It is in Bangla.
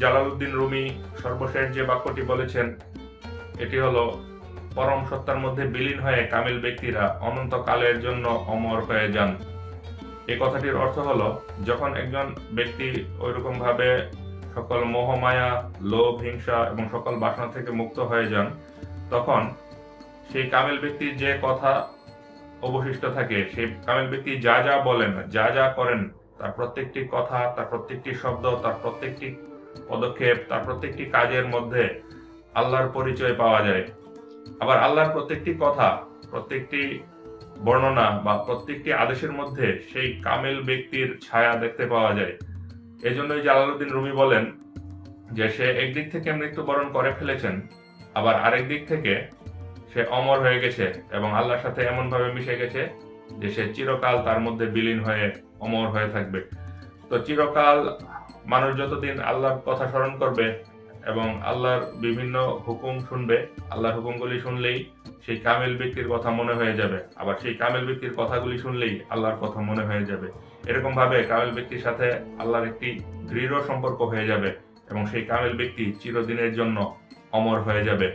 জালালউদ্দিন রুমি সর্বশেষ যে বাক্যটি বলেছেন, এটি হলো, পরম সত্তার মধ্যে বিলীন হয়ে কামিল ব্যক্তিরা অনন্তকালের জন্য অমর হয়ে যান। এই কথাটির অর্থ হলো, যখন একজন ব্যক্তি ওইরকম ভাবে সকল মোহমায়া লোভ, হিংসা এবং সকল বাসনা থেকে মুক্ত হয়ে যান, তখন সেই কামিল ব্যক্তির যে কথা অবশিষ্ট থাকে, সেই কামিল ব্যক্তি যা যা বলেন, যা যা করেন, তার প্রত্যেকটি কথা, তার প্রত্যেকটি শব্দ, তার প্রত্যেকটি পদক্ষেপ, তার প্রত্যেকটি কাজের মধ্যে আল্লাহর পরিচয় পাওয়া যায়। আবার আল্লাহর প্রত্যেকটি কথা, প্রত্যেকটি বর্ণনা বা প্রত্যেকটি আদেশের মধ্যে সেই কামিল ব্যক্তির ছায়া দেখতে পাওয়া যায়। এজন্যই জালালউদ্দিন রুমি বলেন যে, সে একদিক থেকে মৃত্যুবরণ করে ফেলেছেন, আবার আরেক দিক থেকে সে অমর হয়ে গেছে এবং আল্লাহর সাথে এমন ভাবে মিশে গেছে যে, সে চিরকাল তার মধ্যে বিলীন হয়ে অমর হয়ে থাকবে। তো চিরকাল মানুষ যতদিন আল্লাহর কথা স্মরণ করবে এবং আল্লাহর বিভিন্ন হুকুম শুনবে, আল্লাহর হুকুমগুলি শুনলেই সেই কামেল ব্যক্তির কথা মনে হয়ে যাবে। আবার সেই কামেল ব্যক্তির কথাগুলি শুনলেই আল্লাহর কথা মনে হয়ে যাবে। এরকম ভাবে কামেল ব্যক্তির সাথে আল্লাহর একটি দৃঢ় সম্পর্ক হয়ে যাবে এবং সেই কামেল ব্যক্তি চিরদিনের জন্য অমর হয়ে যাবে।